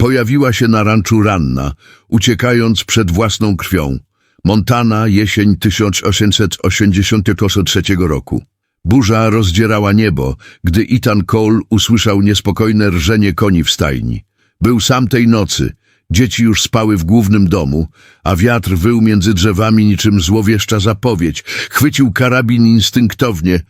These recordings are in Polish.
Pojawiła się na ranczu ranna, uciekając przed własną krwią. Montana, jesień 1883 roku. Burza rozdzierała niebo, gdy Ethan Cole usłyszał niespokojne rżenie koni w stajni. Był sam tej nocy. Dzieci już spały w głównym domu, a wiatr wył między drzewami niczym złowieszcza zapowiedź. Chwycił karabin instynktownie,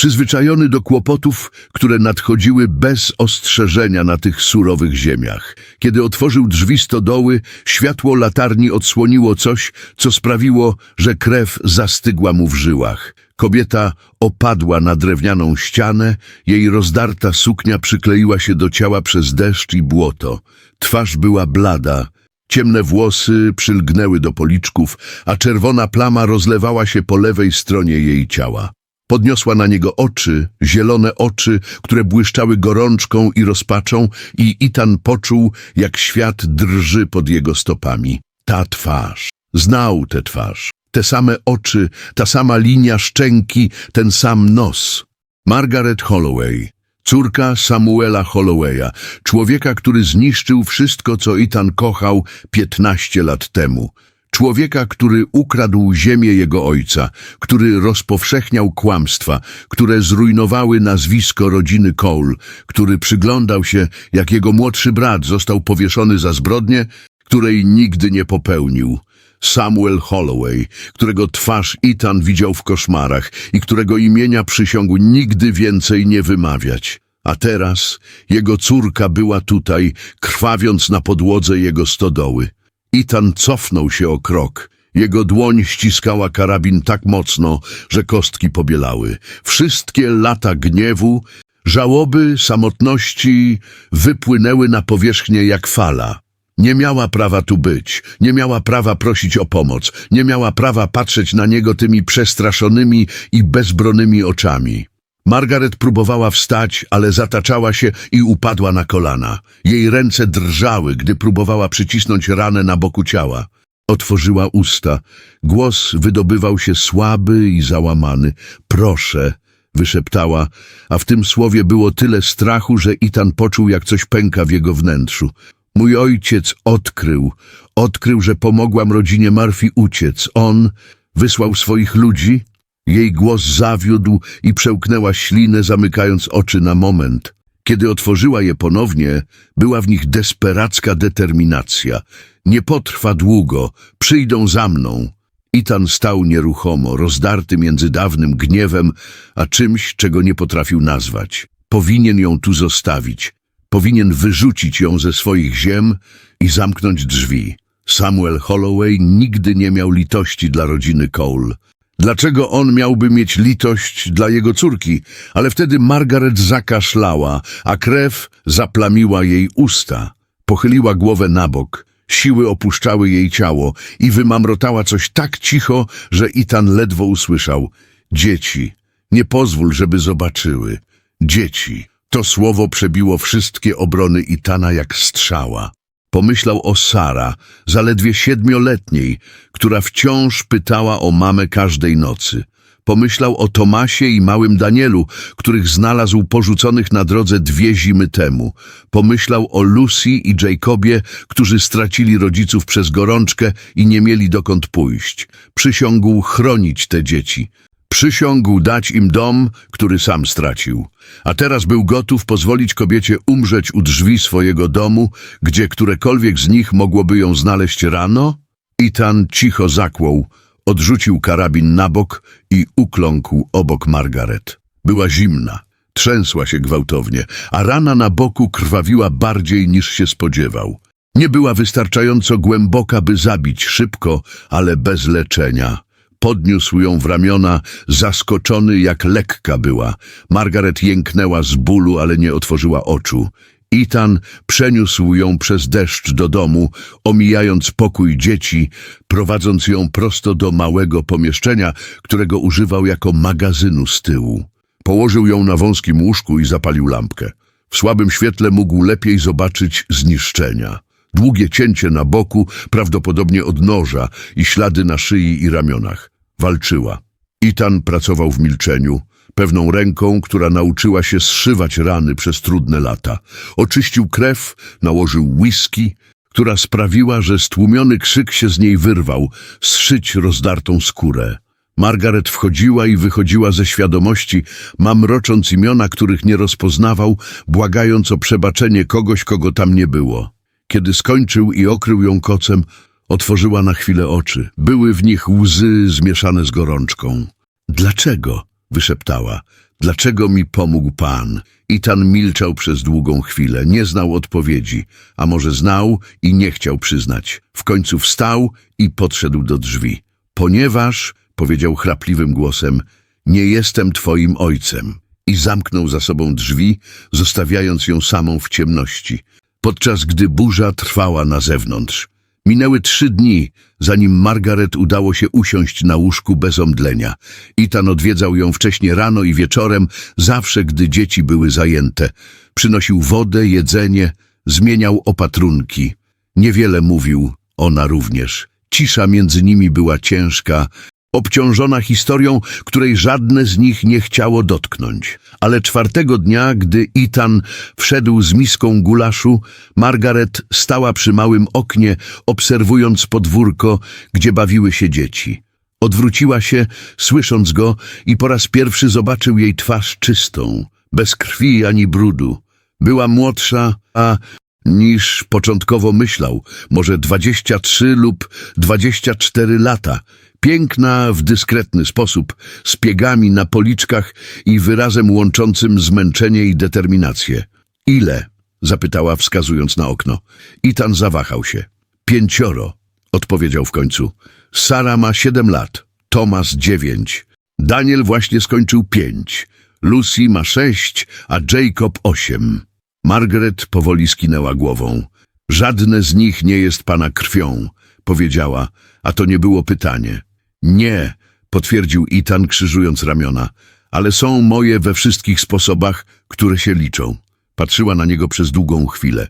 przyzwyczajony do kłopotów, które nadchodziły bez ostrzeżenia na tych surowych ziemiach. Kiedy otworzył drzwi stodoły, światło latarni odsłoniło coś, co sprawiło, że krew zastygła mu w żyłach. Kobieta opadła na drewnianą ścianę, jej rozdarta suknia przykleiła się do ciała przez deszcz i błoto. Twarz była blada, ciemne włosy przylgnęły do policzków, a czerwona plama rozlewała się po lewej stronie jej ciała. Podniosła na niego oczy, zielone oczy, które błyszczały gorączką i rozpaczą i Itan poczuł, jak świat drży pod jego stopami. Ta twarz. Znał tę twarz. Te same oczy, ta sama linia szczęki, ten sam nos. Margaret Holloway, córka Samuela Hollowaya, człowieka, który zniszczył wszystko, co Itan kochał 15 lat temu. Człowieka, który ukradł ziemię jego ojca, który rozpowszechniał kłamstwa, które zrujnowały nazwisko rodziny Cole, który przyglądał się, jak jego młodszy brat został powieszony za zbrodnię, której nigdy nie popełnił. Samuel Holloway, którego twarz Ethan widział w koszmarach i którego imienia przysiągł nigdy więcej nie wymawiać. A teraz jego córka była tutaj, krwawiąc na podłodze jego stodoły. Ethan cofnął się o krok. Jego dłoń ściskała karabin tak mocno, że kostki pobielały. Wszystkie lata gniewu, żałoby, samotności wypłynęły na powierzchnię jak fala. Nie miała prawa tu być, nie miała prawa prosić o pomoc, nie miała prawa patrzeć na niego tymi przestraszonymi i bezbronymi oczami. Margaret próbowała wstać, ale zataczała się i upadła na kolana. Jej ręce drżały, gdy próbowała przycisnąć ranę na boku ciała. Otworzyła usta. Głos wydobywał się słaby i załamany. Proszę, wyszeptała, a w tym słowie było tyle strachu, że Itan poczuł, jak coś pęka w jego wnętrzu. Mój ojciec odkrył, odkrył, że pomogłam rodzinie Murphy uciec. On wysłał swoich ludzi. Jej głos zawiódł i przełknęła ślinę, zamykając oczy na moment. Kiedy otworzyła je ponownie, była w nich desperacka determinacja. Nie potrwa długo, przyjdą za mną. Itan stał nieruchomo, rozdarty między dawnym gniewem, a czymś, czego nie potrafił nazwać. Powinien ją tu zostawić. Powinien wyrzucić ją ze swoich ziem i zamknąć drzwi. Samuel Holloway nigdy nie miał litości dla rodziny Cole. Dlaczego on miałby mieć litość dla jego córki? Ale wtedy Margaret zakaszlała, a krew zaplamiła jej usta. Pochyliła głowę na bok, siły opuszczały jej ciało i wymamrotała coś tak cicho, że Itan ledwo usłyszał. Dzieci, nie pozwól, żeby zobaczyły. Dzieci. To słowo przebiło wszystkie obrony Itana jak strzała. Pomyślał o Sara, zaledwie siedmioletniej, która wciąż pytała o mamę każdej nocy. Pomyślał o Tomasie i małym Danielu, których znalazł porzuconych na drodze dwie zimy temu. Pomyślał o Lucy i Jacobie, którzy stracili rodziców przez gorączkę i nie mieli dokąd pójść. Przysiągł chronić te dzieci. Przysiągł dać im dom, który sam stracił, a teraz był gotów pozwolić kobiecie umrzeć u drzwi swojego domu, gdzie którekolwiek z nich mogłoby ją znaleźć rano? Itan cicho zakłął, odrzucił karabin na bok i ukląkł obok Margaret. Była zimna, trzęsła się gwałtownie, a rana na boku krwawiła bardziej niż się spodziewał. Nie była wystarczająco głęboka, by zabić szybko, ale bez leczenia. Podniósł ją w ramiona, zaskoczony jak lekka była. Margaret jęknęła z bólu, ale nie otworzyła oczu. Ethan przeniósł ją przez deszcz do domu, omijając pokój dzieci, prowadząc ją prosto do małego pomieszczenia, którego używał jako magazynu z tyłu. Położył ją na wąskim łóżku i zapalił lampkę. W słabym świetle mógł lepiej zobaczyć zniszczenia. Długie cięcie na boku, prawdopodobnie od noża i ślady na szyi i ramionach. Walczyła. Itan pracował w milczeniu. pewną ręką, która nauczyła się zszywać rany przez trudne lata. Oczyścił krew, nałożył whisky, która sprawiła, że stłumiony krzyk się z niej wyrwał, zszyć rozdartą skórę. Margaret wchodziła i wychodziła ze świadomości, mamrocząc imiona, których nie rozpoznawał, błagając o przebaczenie kogoś, kogo tam nie było. Kiedy skończył i okrył ją kocem, otworzyła na chwilę oczy. Były w nich łzy zmieszane z gorączką. Dlaczego? wyszeptała. Dlaczego mi pomógł pan? Itan milczał przez długą chwilę, nie znał odpowiedzi, a może znał i nie chciał przyznać. W końcu wstał i podszedł do drzwi. Ponieważ, powiedział chrapliwym głosem, nie jestem twoim ojcem. I zamknął za sobą drzwi, zostawiając ją samą w ciemności, podczas gdy burza trwała na zewnątrz. Minęły trzy dni, zanim Margaret udało się usiąść na łóżku bez omdlenia. Itan odwiedzał ją wcześnie rano i wieczorem, zawsze gdy dzieci były zajęte. Przynosił wodę, jedzenie, zmieniał opatrunki. Niewiele mówił, ona również. Cisza między nimi była ciężka, obciążona historią, której żadne z nich nie chciało dotknąć. Ale czwartego dnia, gdy Itan wszedł z miską gulaszu, Margaret stała przy małym oknie, obserwując podwórko, gdzie bawiły się dzieci. Odwróciła się, słysząc go, i po raz pierwszy zobaczył jej twarz czystą, bez krwi ani brudu. Była młodsza, a niż początkowo myślał, może 23 lub 24 lata. Piękna w dyskretny sposób, z piegami na policzkach i wyrazem łączącym zmęczenie i determinację. Ile? zapytała wskazując na okno. Itan zawahał się. Pięcioro, odpowiedział w końcu. Sara ma siedem lat, Tomas dziewięć. Daniel właśnie skończył pięć. Lucy ma sześć, a Jacob osiem. Margaret powoli skinęła głową. Żadne z nich nie jest pana krwią, powiedziała, a to nie było pytanie. Nie, potwierdził Itan, krzyżując ramiona, ale są moje we wszystkich sposobach, które się liczą. Patrzyła na niego przez długą chwilę.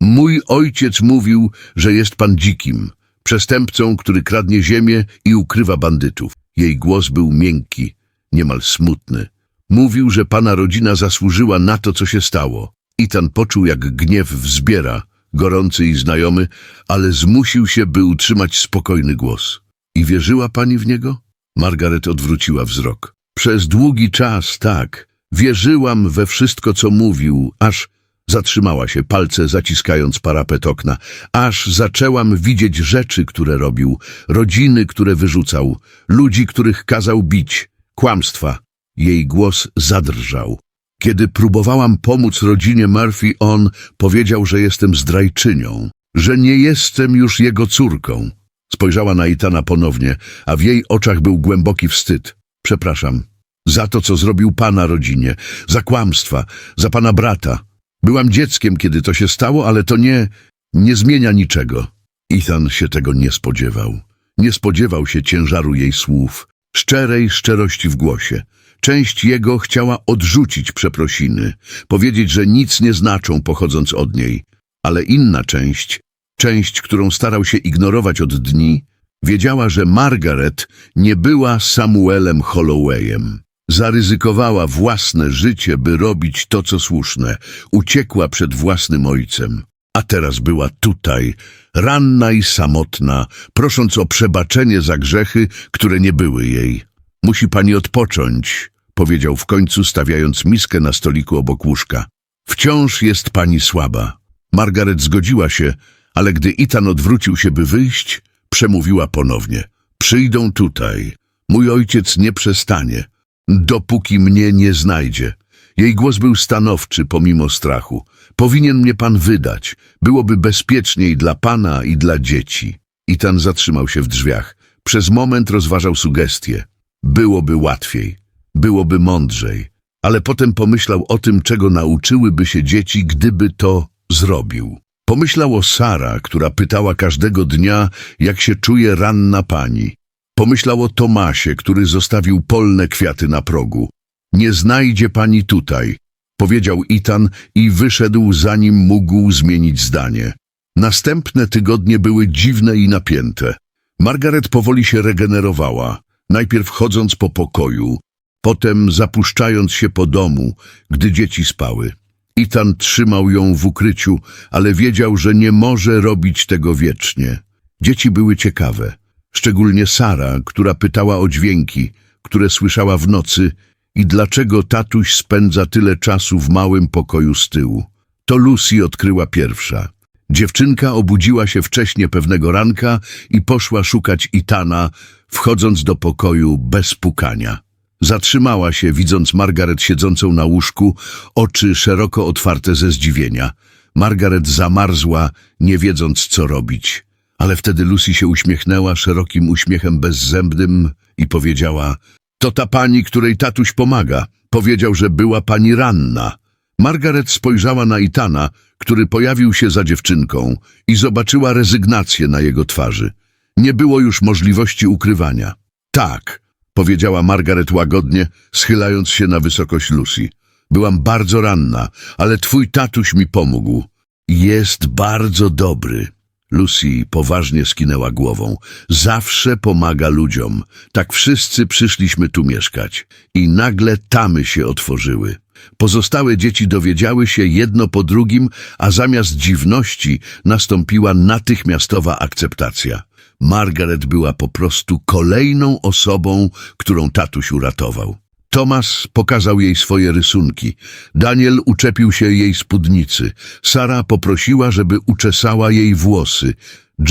Mój ojciec mówił, że jest pan dzikim, przestępcą, który kradnie ziemię i ukrywa bandytów. Jej głos był miękki, niemal smutny. Mówił, że pana rodzina zasłużyła na to, co się stało. Itan poczuł, jak gniew wzbiera, gorący i znajomy, ale zmusił się, by utrzymać spokojny głos. I wierzyła pani w niego? Margaret odwróciła wzrok. Przez długi czas, tak. Wierzyłam we wszystko, co mówił, aż zatrzymała się, palce zaciskając parapet okna. Aż zaczęłam widzieć rzeczy, które robił, rodziny, które wyrzucał, ludzi, których kazał bić, kłamstwa. Jej głos zadrżał. Kiedy próbowałam pomóc rodzinie Murphy, on powiedział, że jestem zdrajczynią, że nie jestem już jego córką. Spojrzała na Itana ponownie, a w jej oczach był głęboki wstyd. Przepraszam. Za to, co zrobił pana rodzinie, za kłamstwa, za pana brata. Byłam dzieckiem, kiedy to się stało, ale to nie, nie zmienia niczego. Ethan się tego nie spodziewał. Nie spodziewał się ciężaru jej słów, szczerej szczerości w głosie. Część jego chciała odrzucić przeprosiny, powiedzieć, że nic nie znaczą pochodząc od niej, ale inna część, część, którą starał się ignorować od dni, wiedziała, że Margaret nie była Samuelem Hollowayem. Zaryzykowała własne życie, by robić to, co słuszne. Uciekła przed własnym ojcem. A teraz była tutaj, ranna i samotna, prosząc o przebaczenie za grzechy, które nie były jej. Musi pani odpocząć, powiedział w końcu, stawiając miskę na stoliku obok łóżka. Wciąż jest pani słaba. Margaret zgodziła się, ale gdy Itan odwrócił się, by wyjść, przemówiła ponownie. Przyjdą tutaj. Mój ojciec nie przestanie, dopóki mnie nie znajdzie. Jej głos był stanowczy pomimo strachu. Powinien mnie pan wydać. Byłoby bezpieczniej dla pana i dla dzieci. Itan zatrzymał się w drzwiach. Przez moment rozważał sugestie. Byłoby łatwiej. Byłoby mądrzej. Ale potem pomyślał o tym, czego nauczyłyby się dzieci, gdyby to zrobił. Pomyślał o Sara, która pytała każdego dnia, jak się czuje ranna pani. Pomyślał o Tomasie, który zostawił polne kwiaty na progu. Nie znajdzie pani tutaj, powiedział Itan i wyszedł, zanim mógł zmienić zdanie. Następne tygodnie były dziwne i napięte. Margaret powoli się regenerowała, najpierw chodząc po pokoju, potem zapuszczając się po domu, gdy dzieci spały. Itan trzymał ją w ukryciu, ale wiedział, że nie może robić tego wiecznie. Dzieci były ciekawe, szczególnie Sara, która pytała o dźwięki, które słyszała w nocy i dlaczego tatuś spędza tyle czasu w małym pokoju z tyłu. To Lucy odkryła pierwsza. Dziewczynka obudziła się wcześnie pewnego ranka i poszła szukać Itana, wchodząc do pokoju bez pukania. Zatrzymała się, widząc Margaret siedzącą na łóżku, oczy szeroko otwarte ze zdziwienia. Margaret zamarzła, nie wiedząc co robić. Ale wtedy Lucy się uśmiechnęła szerokim uśmiechem bezzębnym i powiedziała To ta pani, której tatuś pomaga. Powiedział, że była pani ranna. Margaret spojrzała na Itana, który pojawił się za dziewczynką i zobaczyła rezygnację na jego twarzy. Nie było już możliwości ukrywania. Tak, powiedziała Margaret łagodnie, schylając się na wysokość Lucy. Byłam bardzo ranna, ale twój tatuś mi pomógł. Jest bardzo dobry. Lucy poważnie skinęła głową. Zawsze pomaga ludziom. Tak wszyscy przyszliśmy tu mieszkać. I nagle tamy się otworzyły. Pozostałe dzieci dowiedziały się jedno po drugim, a zamiast dziwności nastąpiła natychmiastowa akceptacja. Margaret była po prostu kolejną osobą, którą tatuś uratował. Thomas pokazał jej swoje rysunki. Daniel uczepił się jej spódnicy. Sara poprosiła, żeby uczesała jej włosy.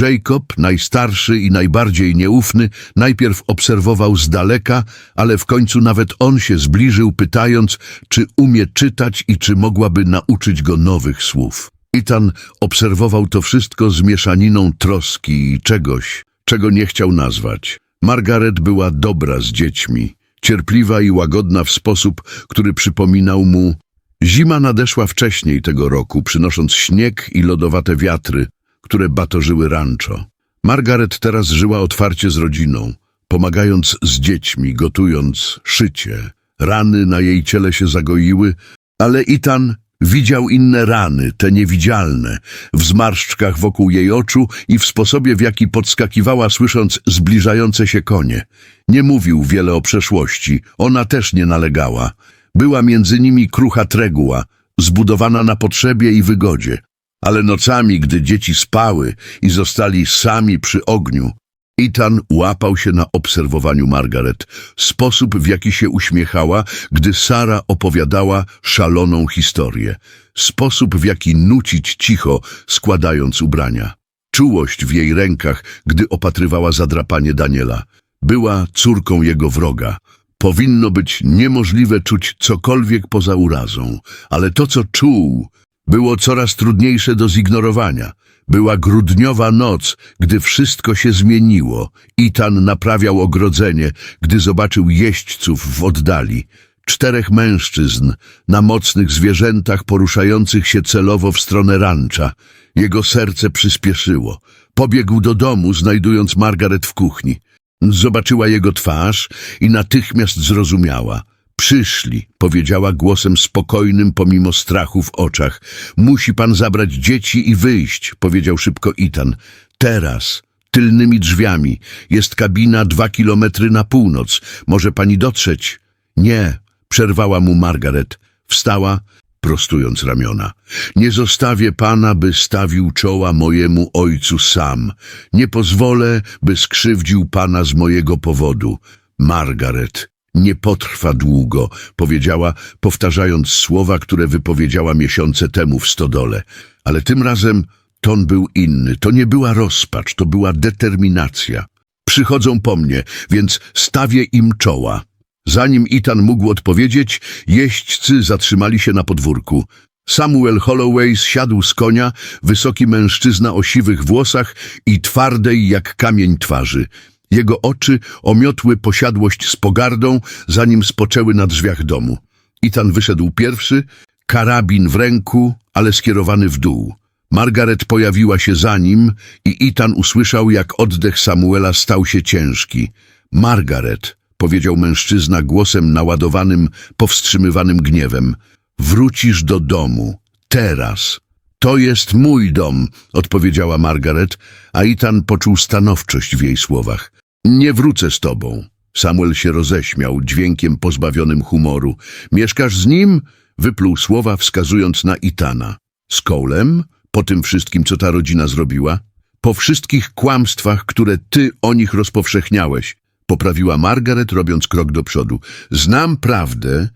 Jacob, najstarszy i najbardziej nieufny, najpierw obserwował z daleka, ale w końcu nawet on się zbliżył, pytając, czy umie czytać i czy mogłaby nauczyć go nowych słów. Ethan obserwował to wszystko z mieszaniną troski i czegoś, czego nie chciał nazwać. Margaret była dobra z dziećmi, cierpliwa i łagodna w sposób, który przypominał mu... Zima nadeszła wcześniej tego roku, przynosząc śnieg i lodowate wiatry, które batorzyły rancho. Margaret teraz żyła otwarcie z rodziną, pomagając z dziećmi, gotując szycie. Rany na jej ciele się zagoiły, ale Itan widział inne rany, te niewidzialne, w zmarszczkach wokół jej oczu i w sposobie, w jaki podskakiwała, słysząc zbliżające się konie. Nie mówił wiele o przeszłości, ona też nie nalegała. Była między nimi krucha tregua, zbudowana na potrzebie i wygodzie. Ale nocami, gdy dzieci spały i zostali sami przy ogniu, Ethan łapał się na obserwowaniu Margaret, sposób w jaki się uśmiechała, gdy Sara opowiadała szaloną historię, sposób w jaki nucić cicho, składając ubrania. Czułość w jej rękach, gdy opatrywała zadrapanie Daniela. Była córką jego wroga. Powinno być niemożliwe czuć cokolwiek poza urazą, ale to, co czuł, było coraz trudniejsze do zignorowania. Była grudniowa noc, gdy wszystko się zmieniło. Itan naprawiał ogrodzenie, gdy zobaczył jeźdźców w oddali. Czterech mężczyzn na mocnych zwierzętach poruszających się celowo w stronę rancza. Jego serce przyspieszyło. Pobiegł do domu, znajdując Margaret w kuchni. Zobaczyła jego twarz i natychmiast zrozumiała. Przyszli, powiedziała głosem spokojnym pomimo strachu w oczach. Musi pan zabrać dzieci i wyjść, powiedział szybko Itan. Teraz, tylnymi drzwiami, jest kabina dwa kilometry na północ. Może pani dotrzeć? Nie, przerwała mu Margaret. Wstała, prostując ramiona. Nie zostawię pana, by stawił czoła mojemu ojcu sam. Nie pozwolę, by skrzywdził pana z mojego powodu. Margaret, nie potrwa długo, powiedziała, powtarzając słowa, które wypowiedziała miesiące temu w stodole. Ale tym razem ton był inny. To nie była rozpacz, to była determinacja. Przychodzą po mnie, więc stawię im czoła. Zanim Itan mógł odpowiedzieć, jeźdźcy zatrzymali się na podwórku. Samuel Holloway zsiadł z konia, wysoki mężczyzna o siwych włosach i twardej jak kamień twarzy. Jego oczy omiotły posiadłość z pogardą, zanim spoczęły na drzwiach domu. Itan wyszedł pierwszy, karabin w ręku, ale skierowany w dół. Margaret pojawiła się za nim i Itan usłyszał, jak oddech Samuela stał się ciężki. Margaret, powiedział mężczyzna głosem naładowanym, powstrzymywanym gniewem, wrócisz do domu. Teraz. To jest mój dom, odpowiedziała Margaret, a Itan poczuł stanowczość w jej słowach. Nie wrócę z tobą. Samuel się roześmiał dźwiękiem pozbawionym humoru. Mieszkasz z nim? Wypluł słowa wskazując na Itana. Z Colem? Po tym wszystkim, co ta rodzina zrobiła? Po wszystkich kłamstwach, które ty o nich rozpowszechniałeś. Poprawiła Margaret, robiąc krok do przodu. Znam prawdę.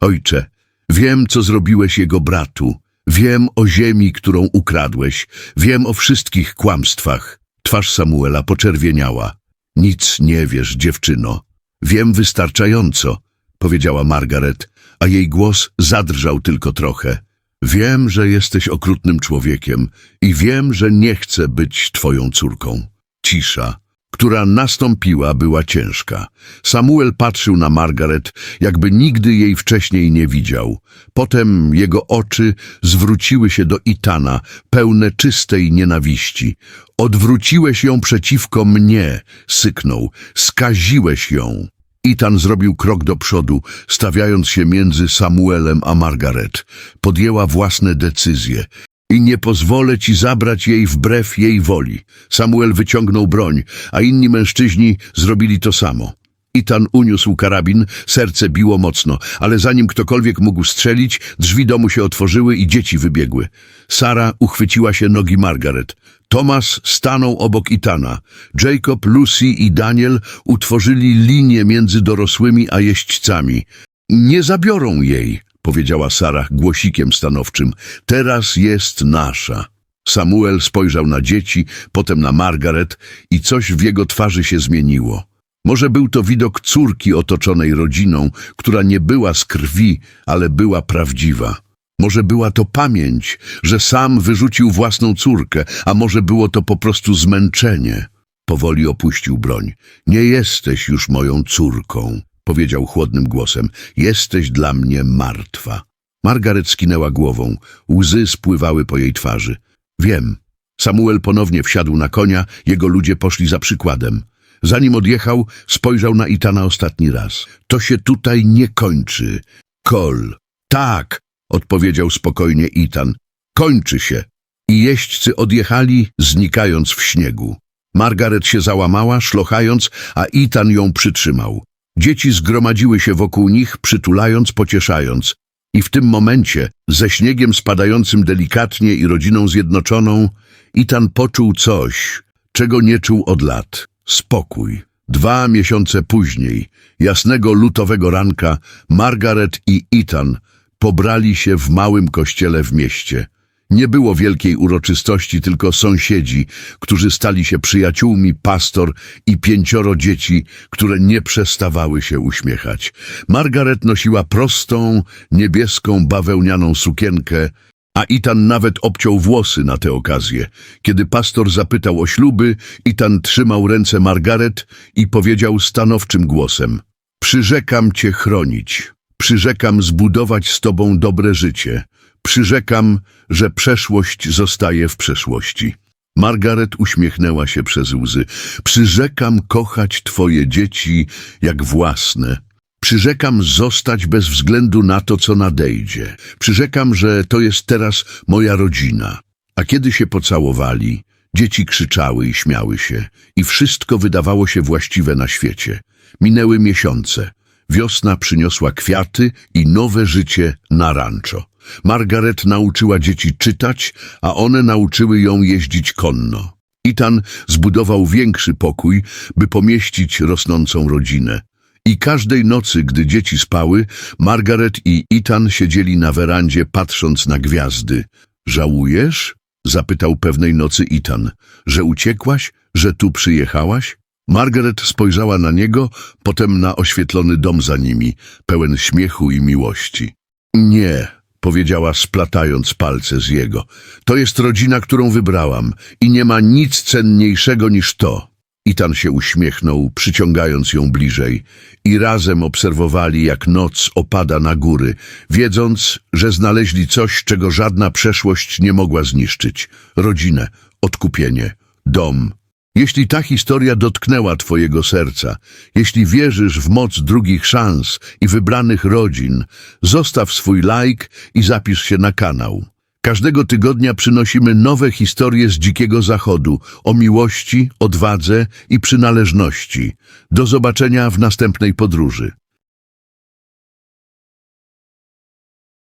Ojcze, wiem, co zrobiłeś jego bratu. Wiem o ziemi, którą ukradłeś. Wiem o wszystkich kłamstwach. Twarz Samuela poczerwieniała. Nic nie wiesz, dziewczyno. Wiem wystarczająco, powiedziała Margaret, a jej głos zadrżał tylko trochę. Wiem, że jesteś okrutnym człowiekiem i wiem, że nie chcę być twoją córką. Cisza, która nastąpiła, była ciężka. Samuel patrzył na Margaret, jakby nigdy jej wcześniej nie widział. Potem jego oczy zwróciły się do Itana, pełne czystej nienawiści. Odwróciłeś ją przeciwko mnie, syknął. Skaziłeś ją. Itan zrobił krok do przodu, stawiając się między Samuelem a Margaret. Podjęła własne decyzje. I nie pozwolę ci zabrać jej wbrew jej woli. Samuel wyciągnął broń, a inni mężczyźni zrobili to samo. Itan uniósł karabin, serce biło mocno, ale zanim ktokolwiek mógł strzelić, drzwi domu się otworzyły i dzieci wybiegły. Sara uchwyciła się nogi Margaret. Thomas stanął obok Itana. Jacob, Lucy i Daniel utworzyli linię między dorosłymi a jeźdźcami. Nie zabiorą jej, powiedziała Sara głosikiem stanowczym. Teraz jest nasza. Samuel spojrzał na dzieci, potem na Margaret i coś w jego twarzy się zmieniło. Może był to widok córki otoczonej rodziną, która nie była z krwi, ale była prawdziwa. Może była to pamięć, że sam wyrzucił własną córkę, a może było to po prostu zmęczenie. Powoli opuścił broń. Nie jesteś już moją córką, powiedział chłodnym głosem. Jesteś dla mnie martwa. Margaret skinęła głową. Łzy spływały po jej twarzy. Wiem. Samuel ponownie wsiadł na konia, jego ludzie poszli za przykładem. Zanim odjechał, spojrzał na Itana ostatni raz. To się tutaj nie kończy. Kol. Tak, odpowiedział spokojnie Itan. Kończy się. I jeźdźcy odjechali, znikając w śniegu. Margaret się załamała, szlochając, a Itan ją przytrzymał. Dzieci zgromadziły się wokół nich, przytulając, pocieszając. I w tym momencie, ze śniegiem spadającym delikatnie i rodziną zjednoczoną, Itan poczuł coś, czego nie czuł od lat. Spokój. Dwa miesiące później, jasnego lutowego ranka, Margaret i Ethan pobrali się w małym kościele w mieście. Nie było wielkiej uroczystości, tylko sąsiedzi, którzy stali się przyjaciółmi, pastor i pięcioro dzieci, które nie przestawały się uśmiechać. Margaret nosiła prostą, niebieską, bawełnianą sukienkę, a Itan nawet obciął włosy na tę okazję. Kiedy pastor zapytał o śluby, Itan trzymał ręce Margaret i powiedział stanowczym głosem Przyrzekam cię chronić, przyrzekam zbudować z tobą dobre życie, przyrzekam, że przeszłość zostaje w przeszłości. Margaret uśmiechnęła się przez łzy. Przyrzekam kochać twoje dzieci jak własne. Przyrzekam zostać bez względu na to, co nadejdzie. Przyrzekam, że to jest teraz moja rodzina. A kiedy się pocałowali, dzieci krzyczały i śmiały się i wszystko wydawało się właściwe na świecie. Minęły miesiące. Wiosna przyniosła kwiaty i nowe życie na rancho. Margaret nauczyła dzieci czytać, a one nauczyły ją jeździć konno. Itan zbudował większy pokój, by pomieścić rosnącą rodzinę. I każdej nocy, gdy dzieci spały, Margaret i Ethan siedzieli na werandzie, patrząc na gwiazdy. Żałujesz? zapytał pewnej nocy Ethan. Że uciekłaś? Że tu przyjechałaś? Margaret spojrzała na niego, potem na oświetlony dom za nimi, pełen śmiechu i miłości. Nie, powiedziała splatając palce z jego. To jest rodzina, którą wybrałam i nie ma nic cenniejszego niż to. Itan się uśmiechnął, przyciągając ją bliżej i razem obserwowali, jak noc opada na góry, wiedząc, że znaleźli coś, czego żadna przeszłość nie mogła zniszczyć. Rodzinę, odkupienie, dom. Jeśli ta historia dotknęła twojego serca, jeśli wierzysz w moc drugich szans i wybranych rodzin, zostaw swój like i zapisz się na kanał. Każdego tygodnia przynosimy nowe historie z Dzikiego Zachodu o miłości, odwadze i przynależności. Do zobaczenia w następnej podróży.